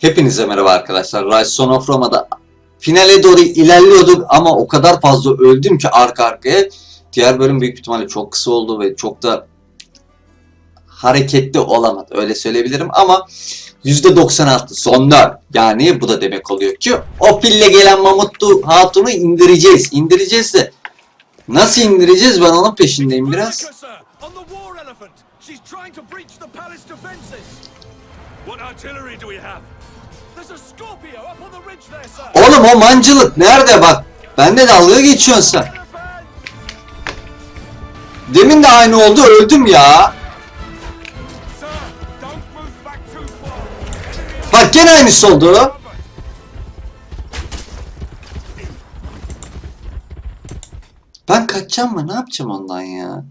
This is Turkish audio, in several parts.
Hepinize merhaba arkadaşlar. Rise Son of Roma'da finale doğru ilerliyorduk ama o kadar fazla öldüm ki arka arkaya. Diğer bölüm büyük ihtimalle çok kısa oldu ve çok da hareketli olamadı. Öyle söyleyebilirim ama %96 son 4. Yani bu da demek oluyor ki o pille gelen Mamutlu Hatun'u indireceğiz. İndireceğiz de nasıl indireceğiz ben onun peşindeyim biraz. What artillery do we have? Oğlum o mancılık nerede bak. Bende dalga geçiyorsun sen. Demin de aynı oldu öldüm ya. Bak gene aynısı oldu. Ben kaçacağım mı? Ne yapacağım ondan ya?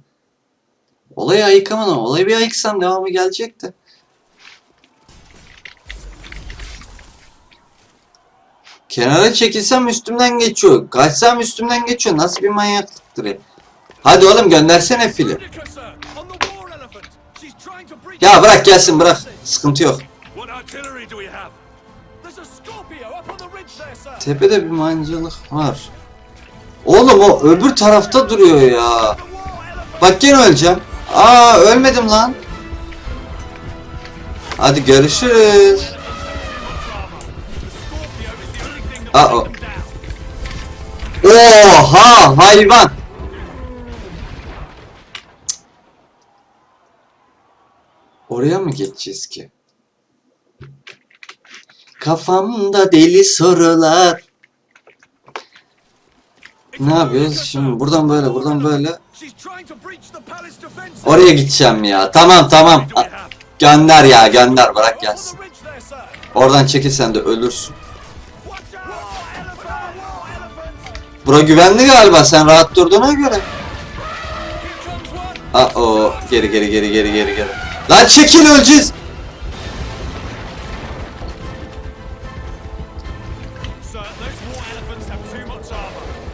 Olayı ayıkamadım. Olayı bir ayıksam devamı gelecekti. Kenara çekilsem üstümden geçiyor. Kaçsam üstümden geçiyor. Nasıl bir manyaklıktır ya? Hadi oğlum göndersene fili. Ya bırak gelsin bırak. Sıkıntı yok. Tepede bir mancılık var. Oğlum o öbür tarafta duruyor ya. Bak gene öleceğim. Aa ölmedim lan. Hadi görüşürüz. Them down. Oha hayvan. Oraya mı geçeceğiz ki? Kafamda deli sorular. Ne yapıyoruz? Şimdi buradan böyle, buradan böyle. Oraya gideceğim ya. Tamam tamam. A-? Gönder ya gönder bırak gelsin. Oradan çekilsen de ölürsün. Bura güvenli galiba sen rahat durduğuna göre. Aa o geri geri geri geri geri geri. Lan çekil öleceğiz.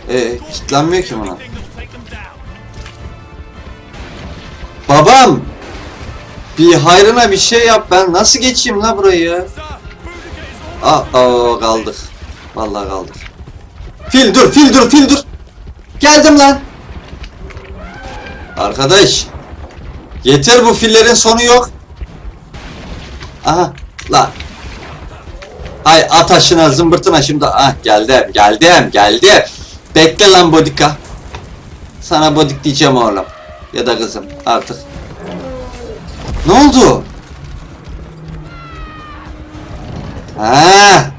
Ee kilitlenmiyor ki down. Babam. Bir hayrına bir şey yap ben nasıl geçeyim la burayı? Aa, kaldık. Vallahi kaldık. Fil dur fil dur fil dur. Geldim lan. Arkadaş. Yeter bu fillerin sonu yok. Aha la. Hay at aşına zımbırtına şimdi. Ah geldim geldim geldim. Bekle lan bodika. Sana bodik diyeceğim oğlum. Ya da kızım artık. Ne oldu? Ha.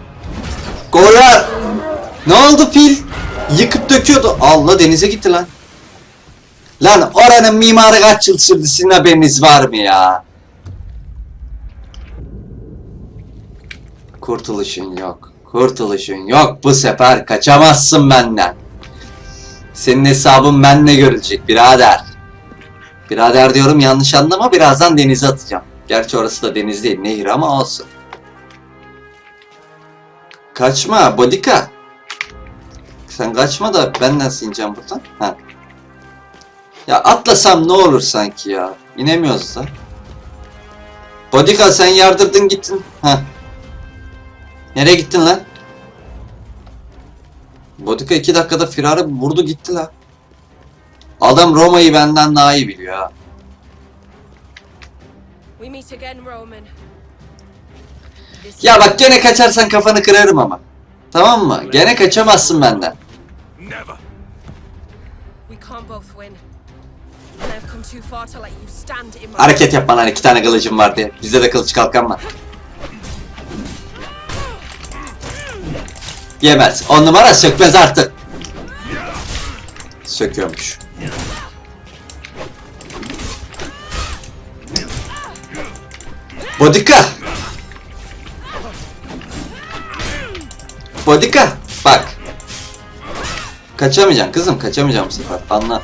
Ne oldu fil? Yıkıp döküyordu. Allah denize gitti lan. Lan oranın mimarı kaç yıl sürdü sizin haberiniz var mı ya? Kurtuluşun yok. Kurtuluşun yok. Bu sefer kaçamazsın benden. Senin hesabın benle görülecek birader. Birader diyorum yanlış anlama birazdan denize atacağım. Gerçi orası da deniz değil nehir ama olsun. Kaçma Bodika. Sen kaçma da ben nasıl ineceğim buradan? Ha. Ya atlasam ne olur sanki ya. İnemiyoruz da. Bodika sen yardırdın gittin. Ha. Nereye gittin lan? Bodika iki dakikada firarı vurdu gitti la. Adam Roma'yı benden daha iyi biliyor ha. We meet again, Roman. Ya bak gene kaçarsan kafanı kırarım ama. Tamam mı? Gene kaçamazsın benden. Never. we can't both win. And I've come too far to let you stand in my Hareket yapma lan iki tane kılıcım var diye. Bizde de kılıç kalkan var. Yemez. On numara sökmez artık. Söküyormuş. Bodika. Bodika. Bak. Kaçamayacaksın kızım. Kaçamayacağım bu sefer. Anla.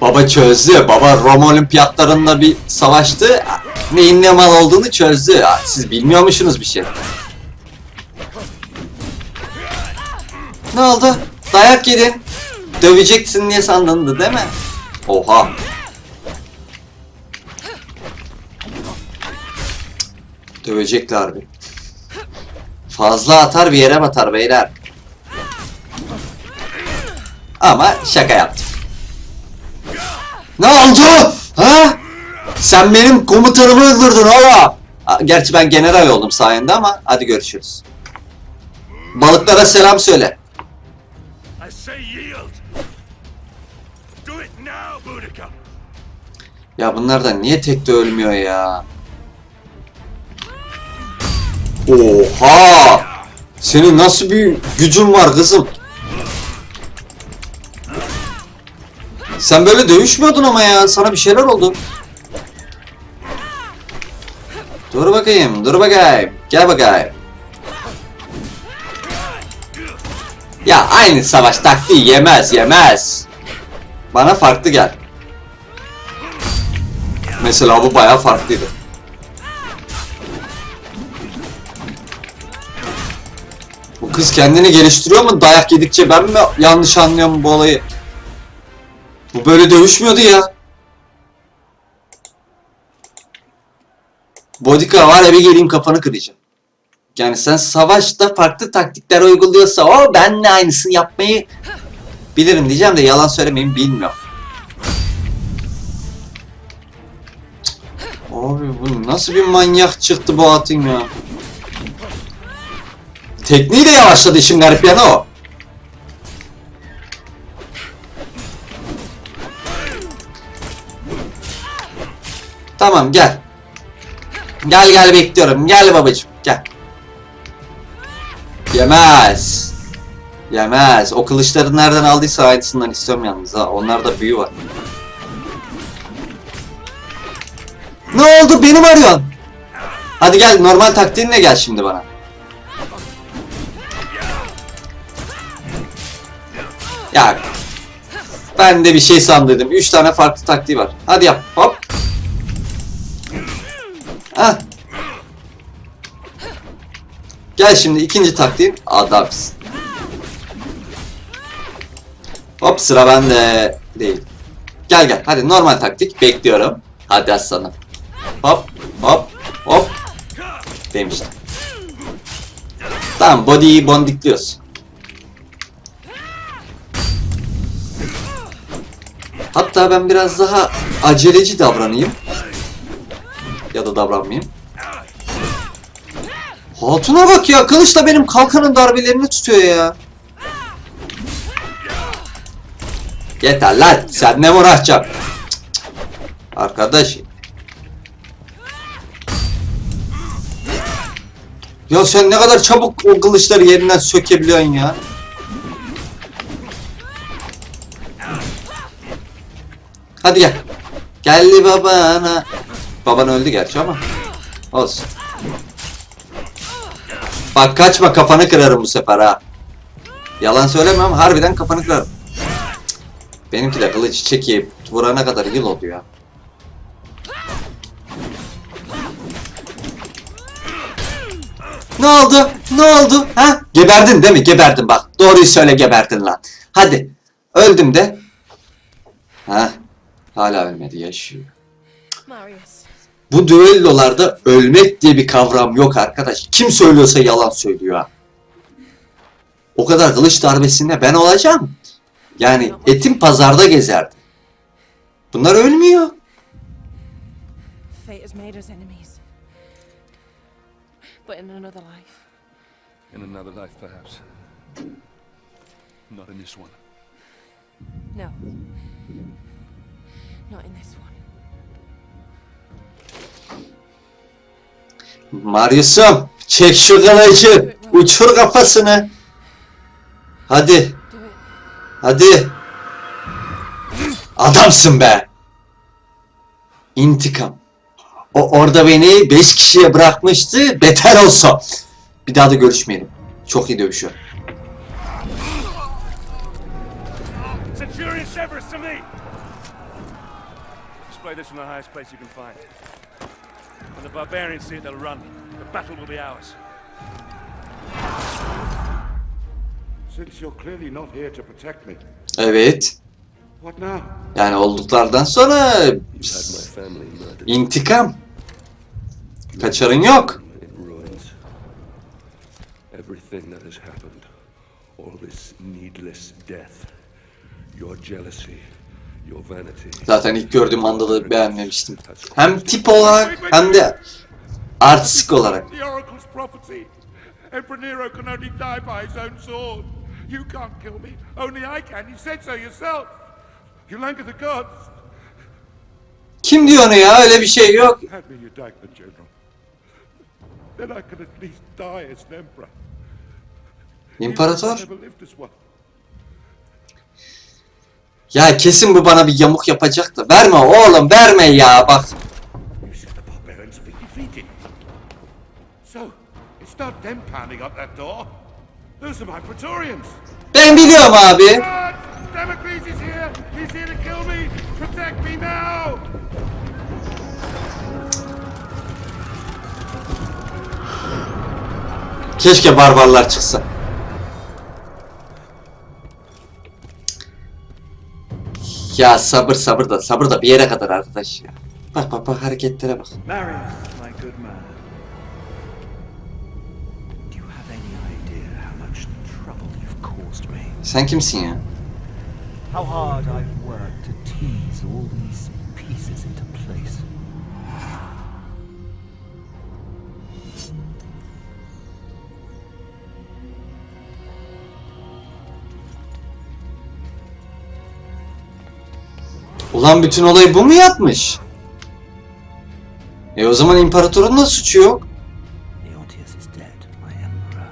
Baba çözdü. Baba Roma olimpiyatlarında bir savaştı. Neyin ne mal olduğunu çözdü. Siz bilmiyormuşsunuz bir şey. Ne oldu? Dayak yedin. Döveceksin diye sandındı değil mi? Oha. Dövecekler bir. Fazla atar bir yere batar beyler. Ama şaka yaptım. Ne oldu? Ha? Sen benim komutanımı öldürdün. Aa, Gerçi ben general oldum sayende ama hadi görüşürüz. Balıklara selam söyle. Ya bunlar da niye tek de ölmüyor ya? Oha! Senin nasıl bir gücün var kızım? Sen böyle dövüşmüyordun ama ya. Sana bir şeyler oldu. Dur bakayım, dur bakayım. Gel bakayım. Ya aynı savaş taktiği yemez, yemez. Bana farklı gel. Mesela bu bayağı farklıydı. Bu kız kendini geliştiriyor mu dayak yedikçe ben mi yanlış anlıyorum bu olayı? Bu böyle dövüşmüyordu ya. Bodika var bir geleyim kafanı kıracağım. Yani sen savaşta farklı taktikler uyguluyorsa o ben de aynısını yapmayı bilirim diyeceğim de yalan söylemeyeyim bilmiyorum. Abi bu nasıl bir manyak çıktı bu atın ya. Tekniği de yavaşladı işin garip yanı o. Tamam gel. Gel gel bekliyorum. Gel babacığım gel. Yemez. Yemez. O kılıçları nereden aldıysa aynısından istiyorum yalnız ha. Onlarda büyü var. Ne oldu? Beni mi arıyorsun? Hadi gel normal taktiğinle gel şimdi bana. Ya ben de bir şey sandıydım. Üç tane farklı taktiği var. Hadi yap. Hop. Ah. Gel şimdi ikinci taktiğin adamsın. Hop sıra bende değil. Gel gel hadi normal taktik bekliyorum. Hadi aslanım. Hop hop hop. Demiştim. Tamam body'yi bondikliyoruz. Hatta ben biraz daha aceleci davranayım. Da davranmayayım. Hatuna bak ya kılıçla benim kalkanın darbelerini tutuyor ya. Yeter lan sen ne uğraşacaksın? Arkadaş. Ya sen ne kadar çabuk o kılıçları yerinden sökebiliyorsun ya. Hadi gel. Geldi babana. Baban öldü gerçi ama. Olsun. Bak kaçma kafanı kırarım bu sefer ha. Yalan söylemem harbiden kafanı kırarım. Benimki de kılıç çekip vurana kadar yıl oldu ya. Ne oldu? Ne oldu? Ha? Geberdin değil mi? Geberdin bak. Doğruyu söyle geberdin lan. Hadi. Öldüm de. Ha? Hala ölmedi yaşıyor. Marius. Bu düellolarda ölmek diye bir kavram yok arkadaş. Kim söylüyorsa yalan söylüyor ha. O kadar kılıç darbesinde ben olacağım. Yani etim pazarda gezerdi. Bunlar ölmüyor. Fate has made us enemies. But in another life, In another life, perhaps. Not in this one. no. Not in this one. Marius'um çek şu kılıcı. Uçur kafasını. Hadi. Hadi. Adamsın be. İntikam. O orada beni 5 kişiye bırakmıştı. Beter olsa. Bir daha da görüşmeyelim. Çok iyi dövüşüyor. Display this from the highest place you can find. The barbarians see it, they'll run. The battle will be ours. Since you're clearly not here to protect me. Evet. What now? Yani olduklardan sonra intikam. Kaçarın yok. Everything that has happened, all this needless death, your jealousy, Zaten ilk gördüğüm anda da beğenmemiştim. Hem tip olarak hem de artistik olarak. You can't kill me. Only I can. You said so yourself. You languor the gods. Kim diyor onu ya? Öyle bir şey yok. Hand Ya kesin bu bana bir yamuk yapacak da. Verme oğlum verme ya bak. You said the barbarians would be Ya sabır sabır da sabır da bir yere kadar arkadaş ya. Bak bak bak hareketlere bak. Marius, my good man. Do you have any idea how much trouble you've caused me? Sen kimsin ya? How hard I've worked to tease all these pieces into place. Ulan bütün olayı bu mu yapmış? E o zaman imparatorun da suçu yok. Leontius is dead, my emperor.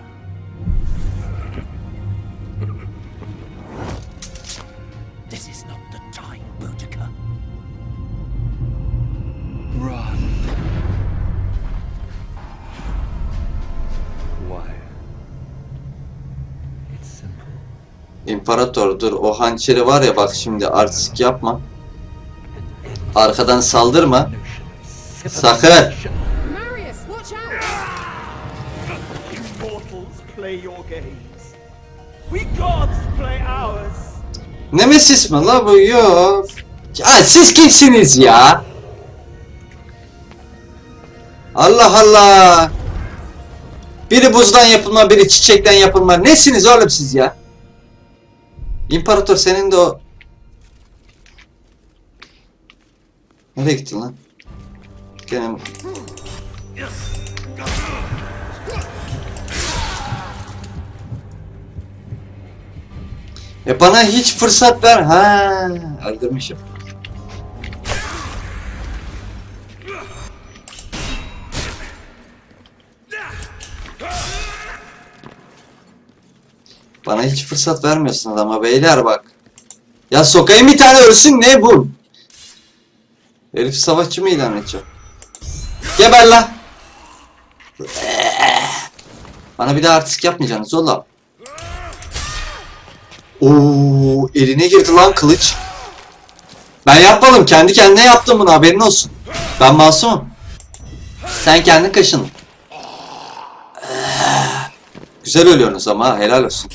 This is not the time, Boudica. Run. Why? It's simple. İmparator dur o hançeri var ya bak şimdi artistik yapma. Arkadan saldırma. Sakın. Nemesis mi la bu? Yok. Ya siz kimsiniz ya? Allah Allah. Biri buzdan yapılma, biri çiçekten yapılma. Nesiniz oğlum siz ya? İmparator senin de o... Nereye gittin lan? Gene mi? E bana hiç fırsat ver. Ha, öldürmüşüm. Bana hiç fırsat vermiyorsun adama beyler bak. Ya sokayım bir tane ölsün ne bu? Herif savaşçı mı ilan edeceğim? Geber lan. Bana bir daha artistik yapmayacaksınız oğlum. Oo, eline girdi lan kılıç. Ben yapmadım. Kendi kendine yaptım bunu. Haberin olsun. Ben masumum. Sen kendin kaşındın. Güzel ölüyorsunuz ama helal olsun.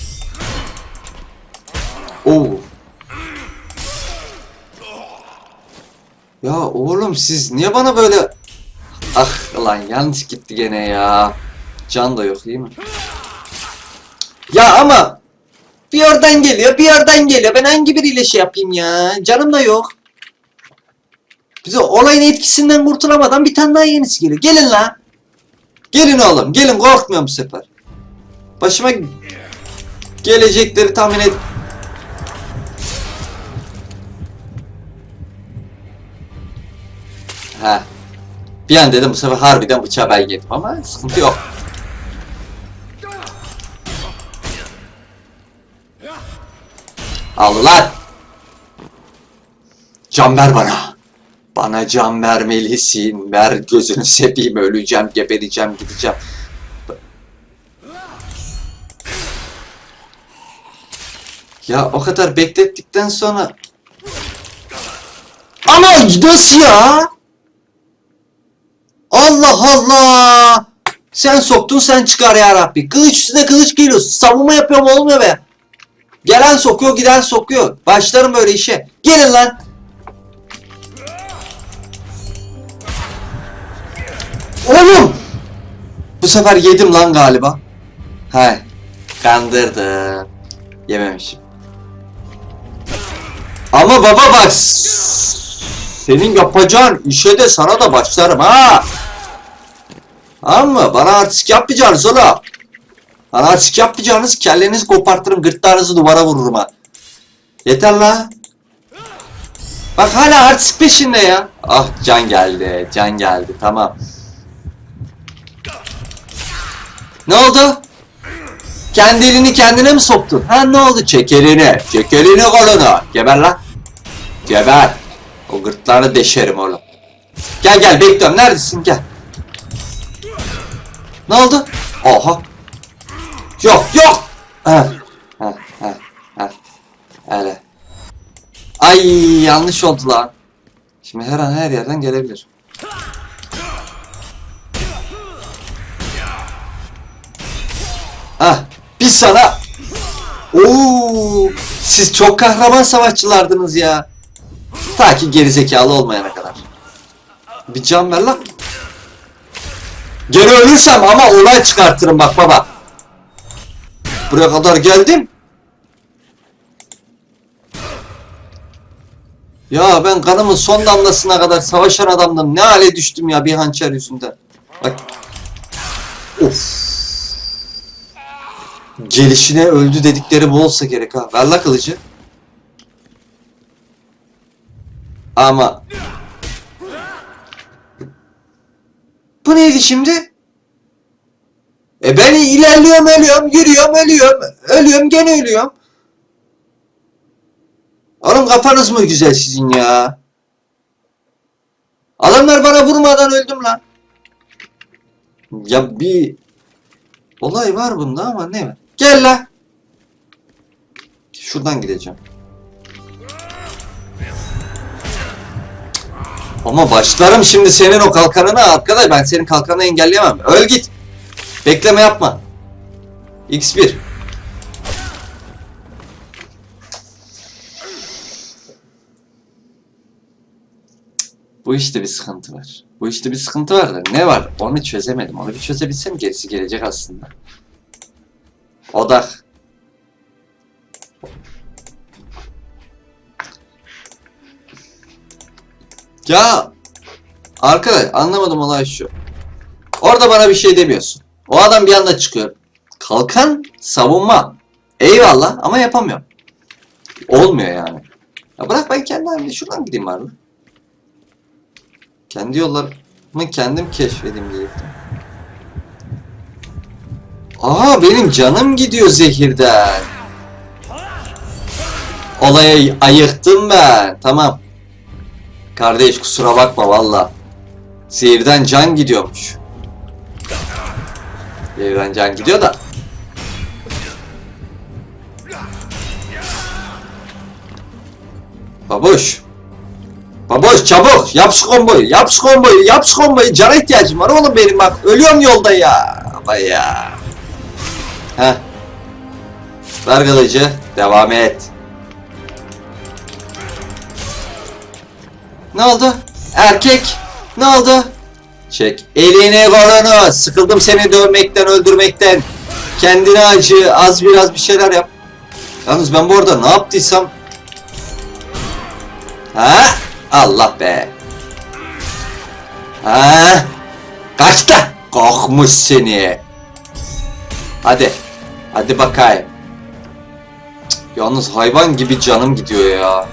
Ya oğlum siz niye bana böyle... Ah lan yanlış gitti gene ya. Can da yok değil mi? Ya ama bir oradan geliyor, bir oradan geliyor. Ben hangi biriyle şey yapayım ya? Canım da yok. Bize olayın etkisinden kurtulamadan bir tane daha yenisi geliyor. Gelin lan. Gelin oğlum, gelin korkmuyorum bu sefer. Başıma gelecekleri tahmin et. Ha. Bir an dedim bu sefer harbiden bıçağı ben yedim ama sıkıntı yok. Al ulan! Can ver bana. Bana can vermelisin. Ver gözünü seveyim öleceğim, gebereceğim, gideceğim. Ya o kadar beklettikten sonra... Ama nasıl ya? Allah Allah! Sen soktun sen çıkar ya Rabbi. Kılıç üstüne kılıç geliyor. Savunma yapıyorum olmuyor be. Gelen sokuyor giden sokuyor. Başlarım böyle işe. Gelin lan. Oğlum. Bu sefer yedim lan galiba. He Kandırdım. Yememişim. Ama baba bak senin yapacağın işe de sana da başlarım ha. Tamam mı? Bana artistik yapmayacaksınız oğlum. Bana artistik yapmayacaksınız kellenizi kopartırım gırtlağınızı duvara vururum ha. Yeter la. Bak hala artistik peşinde ya. Ah can geldi can geldi tamam. Ne oldu? Kendi elini kendine mi soktun? Ha ne oldu? Çek elini. Çek elini kolunu. Geber lan. Geber. O gırtlağını deşerim oğlum. Gel gel bekliyorum. Neredesin? Gel. Ne oldu? Oha. Yok yok. Ha. Ha ha ha. Öyle. Ay yanlış oldu lan. Şimdi her an her yerden gelebilir. Ah, biz sana... Oo, siz çok kahraman savaşçılardınız ya. Ta ki gerizekalı olmayana kadar. Bir can ver lan. Gene ölürsem ama olay çıkartırım bak baba. Buraya kadar geldim. Ya ben kanımın son damlasına kadar savaşan adamdım. Ne hale düştüm ya bir hançer yüzünden. Bak. Of. Gelişine öldü dedikleri bu olsa gerek ha. Ver la kılıcı. Ama. Bu neydi şimdi? E ben ilerliyorum ölüyorum, yürüyorum ölüyorum, ölüyorum gene ölüyorum. Oğlum kafanız mı güzel sizin ya? Adamlar bana vurmadan öldüm lan. Ya bir olay var bunda ama ne? Gel lan. Şuradan gideceğim. Ama başlarım şimdi senin o kalkanına arkadaş ben senin kalkanını engelleyemem. Öl git. Bekleme yapma. X1. Bu işte bir sıkıntı var. Bu işte bir sıkıntı var da ne var? Onu çözemedim. Onu bir çözebilsem gerisi gelecek aslında. Odak. Ya arkadaş anlamadım olay şu. Orada bana bir şey demiyorsun. O adam bir anda çıkıyor. Kalkan savunma. Eyvallah ama yapamıyorum. Olmuyor yani. Ya bırak ben kendi halimde şuradan gideyim bari. Kendi yollarımı kendim keşfedeyim diyecektim. Aa benim canım gidiyor zehirden. Olayı ayıktım ben. Tamam. Kardeş kusura bakma valla. Zehirden can gidiyormuş. Zehirden can gidiyor da. Babuş. Babuş çabuk yap şu komboyu yap şu komboyu yap komboyu cana ihtiyacım var oğlum benim bak ölüyorum yolda ya. Baba ya. Heh. Ver kılıcı devam et. Ne oldu? Erkek. Ne oldu? Çek. Elini kolunu. Sıkıldım seni dövmekten, öldürmekten. Kendine acı. Az biraz bir şeyler yap. Yalnız ben bu arada ne yaptıysam... Ha? Allah be. Ha? Kaçtı. Korkmuş seni. Hadi. Hadi bakayım. Cık, Yalnız hayvan gibi canım gidiyor ya.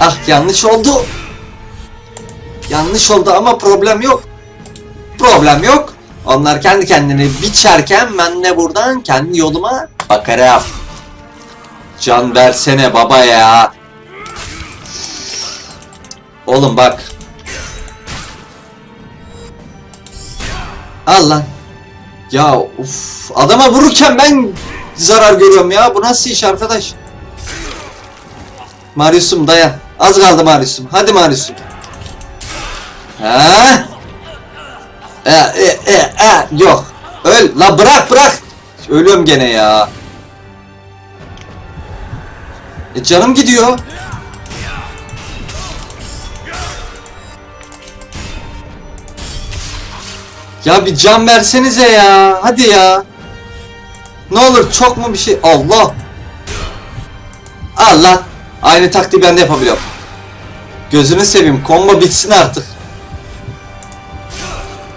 Ah yanlış oldu. Yanlış oldu ama problem yok. Problem yok. Onlar kendi kendini biçerken ben de buradan kendi yoluma bakarım. Can versene baba ya. Oğlum bak. Al lan. Ya uf adama vururken ben zarar görüyorum ya. Bu nasıl iş arkadaş? Marius'um dayan. Az kaldı Marius'um. Hadi Marius'um. Ha? E, e, e, e, yok. Öl. La bırak bırak. Ölüyorum gene ya. E canım gidiyor. Ya bir can versenize ya. Hadi ya. Ne olur çok mu bir şey? Allah. Allah. Aynı taktiği ben de yapabiliyorum. Gözünü seveyim. Combo bitsin artık.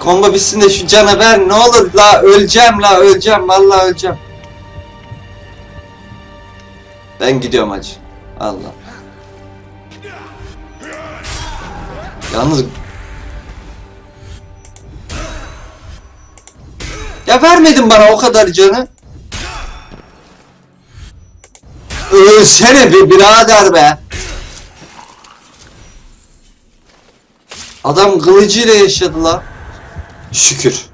Combo bitsin de şu cana ver. Ne olur la öleceğim la öleceğim. Vallahi öleceğim. Ben gidiyorum hacı. Allah. Yalnız Ya vermedin bana o kadar canı. Ölsene bir birader be. Adam kılıcıyla yaşadı la. Şükür.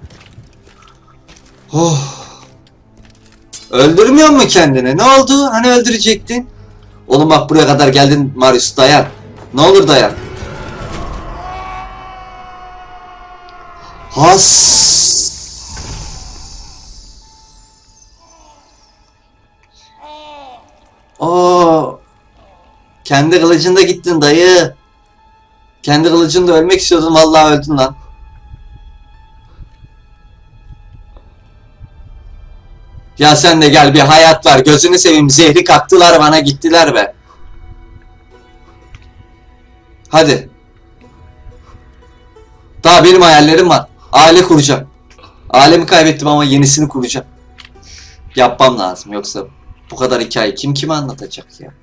Oh. Öldürmüyor mu kendini? Ne oldu? Hani öldürecektin? Oğlum bak buraya kadar geldin Marius dayan. Ne olur dayan. Has. Oo. Kendi kılıcında gittin dayı. Kendi kılıcında ölmek istiyordun vallahi öldün lan. Ya sen de gel bir hayat ver. Gözünü seveyim. Zehri kaktılar bana gittiler be. Hadi. Daha benim hayallerim var. Aile kuracağım. Ailemi kaybettim ama yenisini kuracağım. Yapmam lazım yoksa bu kadar hikaye kim kime anlatacak ya?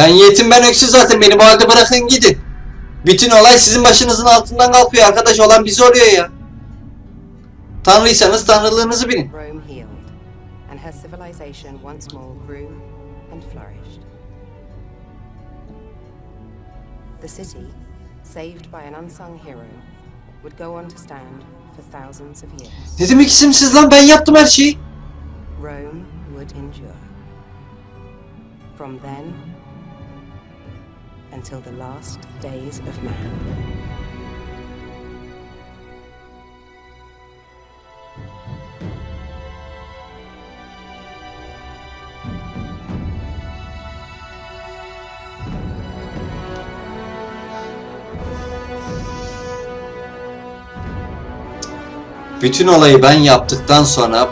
Ben yetim ben öksüz zaten beni bu halde bırakın gidin. Bütün olay sizin başınızın altından kalkıyor arkadaş olan bizi oluyor ya. Tanrıysanız tanrılığınızı bilin. The city, saved by an unsung hero, would go on to stand for thousands of years. Ne demek isimsiz lan ben yaptım her şeyi. Rome would endure. From then until the last days of man. Bütün olayı ben yaptıktan sonra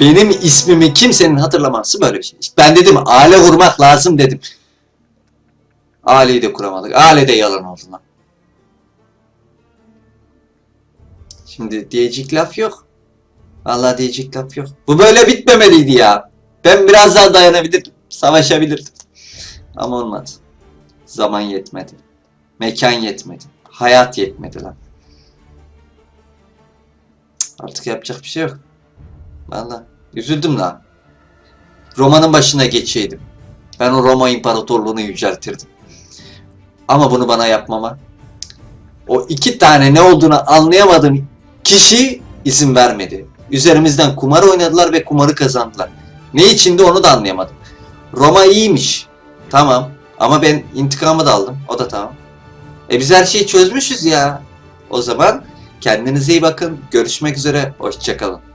benim ismimi kimsenin hatırlaması böyle bir şey. Ben dedim aile kurmak lazım dedim. Aileyi de kuramadık. Aile de yalan oldu. Şimdi diyecek laf yok. Vallahi diyecek laf yok. Bu böyle bitmemeliydi ya. Ben biraz daha dayanabilirdim. Savaşabilirdim. Ama olmadı. Zaman yetmedi. Mekan yetmedi. Hayat yetmedi lan. Artık yapacak bir şey yok. Vallahi üzüldüm lan. Roma'nın başına geçeydim. Ben o Roma İmparatorluğunu yüceltirdim. Ama bunu bana yapmama o iki tane ne olduğunu anlayamadığım kişi izin vermedi. Üzerimizden kumar oynadılar ve kumarı kazandılar. Ne içinde onu da anlayamadım. Roma iyiymiş. Tamam. Ama ben intikamı da aldım. O da tamam. E biz her şeyi çözmüşüz ya. O zaman kendinize iyi bakın. Görüşmek üzere. Hoşçakalın.